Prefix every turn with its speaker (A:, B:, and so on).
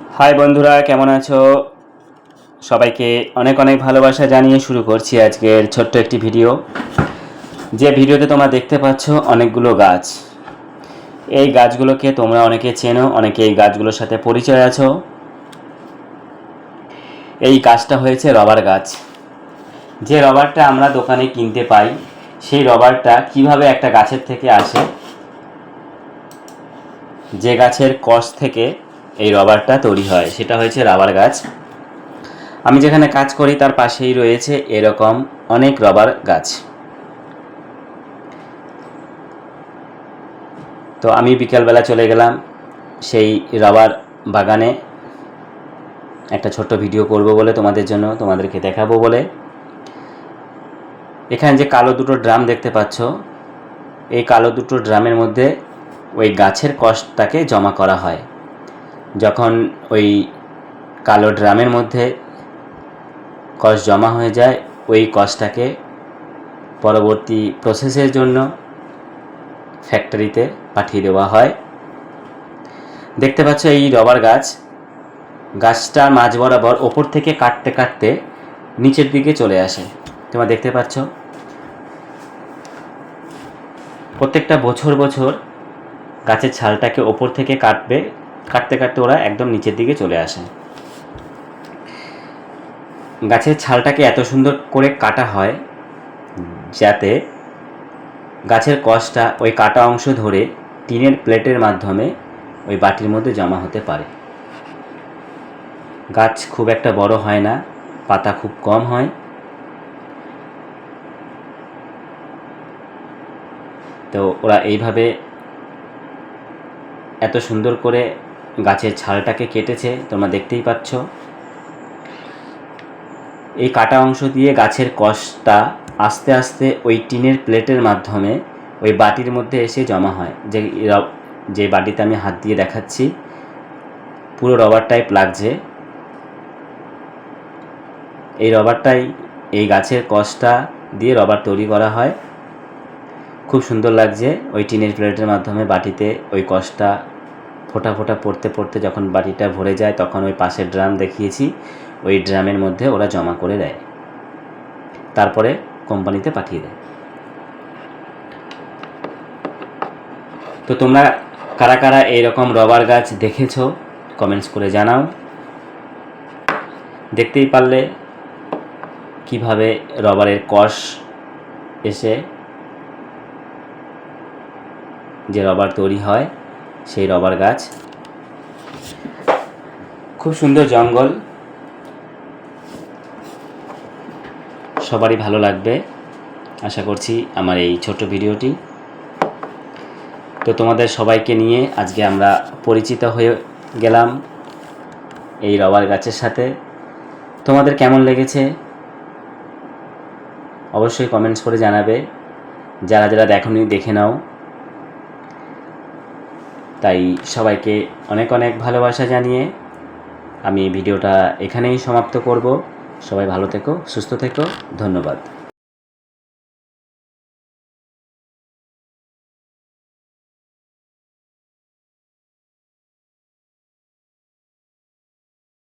A: High বন্ধুরা, কেমন আছো? সবাইকে অনেক অনেক ভালোবাসা জানিয়ে শুরু করছি আজকের ছোট্ট একটি ভিডিও। যে ভিডিওতে তোমরা দেখতে পাচ্ছ অনেকগুলো গাছ। এই গাছগুলোকে তোমরা অনেকে চেনো, অনেকে এই গাছগুলোর সাথে পরিচয় আছো। এই গাছটা হয়েছে রবার গাছ। যে রবারটা আমরা দোকানে কিনতে পাই, সেই রবারটা কীভাবে একটা গাছের থেকে আসে? যে গাছের কষ থেকে এই রবারটা তৈরি হয়। সেটা হয়েছে রাবার গাছ। আমি যেখানে কাজ করি, তার পাশেই রয়েছে এরকম অনেক রবার গাছ। তো আমি বিকালবেলা চলে গেলাম সেই রবার বাগানে। একটা ছোট্ট ভিডিও করব বলে তোমাদের জন্য তোমাদেরকে দেখাবো বলে। এখানে যে কালো দুটো ড্রাম দেখতে পাচ্ছ, এই কালো দুটো ড্রামের মধ্যে ওই গাছের কষটাকে জমা করা হয়। যখন ওই কালো ড্রামের মধ্যে কষ জমা হয়ে যায়, ওই কষটাকে পরবর্তী প্রসেসের জন্য ফ্যাক্টরিতে পাঠিয়ে দেওয়া হয়। দেখতে পাচ্ছ এই রবার গাছ। গাছটা মাঝ বরাবর ওপর থেকে কাটতে কাটতে নিচের দিকে চলে আসে। তোমরা দেখতে পাচ্ছ? প্রত্যেকটা বছর বছর গাছের ছালটাকে ওপর থেকে কাটবে কাটতে কাটতে ওরা একদম নিচের দিকে চলে আসে। গাছের ছালটাকে এত সুন্দর করে কাটা হয় যাতে গাছের কষটা ওই কাটা অংশ ধরে টিনের প্লেটের মাধ্যমে ওই বাটির মধ্যে জমা হতে পারে। গাছ খুব একটা বড় হয় না, পাতা খুব কম হয়। তো ওরা এইভাবে এত সুন্দর করে গাছের ছালটাকে কেটেছে, তোমরা দেখতেই পাচ্ছ। এই কাটা অংশ দিয়ে গাছের কষটা আস্তে আস্তে ওই টিনের প্লেটের মাধ্যমে ওই বাটির মধ্যে এসে জমা হয়। যে যে বাটিতে আমি হাত দিয়ে দেখাচ্ছি, পুরো রবার টাইপ লাগছে। এই রবারটাই এই গাছের কষটা দিয়ে রবার তৈরি করা হয়। খুব সুন্দর লাগছে ওই টিনের প্লেটের মাধ্যমে বাটিতে ওই কষটা ফোটা ফোটা পড়তে পড়তে যখন বাটিটা ভরে যায়, তখন ওই পাশের ড্রাম দেখিয়েছি। ওই ড্রামের মধ্যে ওরা জমা করে দেয়। তারপরে কোম্পানিতে পাঠিয়ে দেয়। তো তোমরা কারা কারা এইরকম রবার গাছ দেখেছ, কমেন্টস করে জানাও। দেখতেই পারলে কীভাবে রবারের কষ এসে যে রবার তৈরি হয়। সেই রবার গাছ। খুব সুন্দর জঙ্গল। সবারই ভালো লাগবে। আশা করছি আমার এই ছোট ভিডিওটি। তো তোমাদের সবাইকে নিয়ে আজকে আমরা পরিচিত হয়ে গেলাম এই রবার গাছের সাথে। তোমাদের কেমন লেগেছে? অবশ্যই কমেন্টস করে জানাবে। যারা যারা দেখনি, দেখে নাও। তাই সবাইকে অনেক অনেক ভালোবাসা জানিয়ে আমি ভিডিওটা এখানেই সমাপ্ত করব। সবাই ভালো থেকো, সুস্থ থেকো, ধন্যবাদ।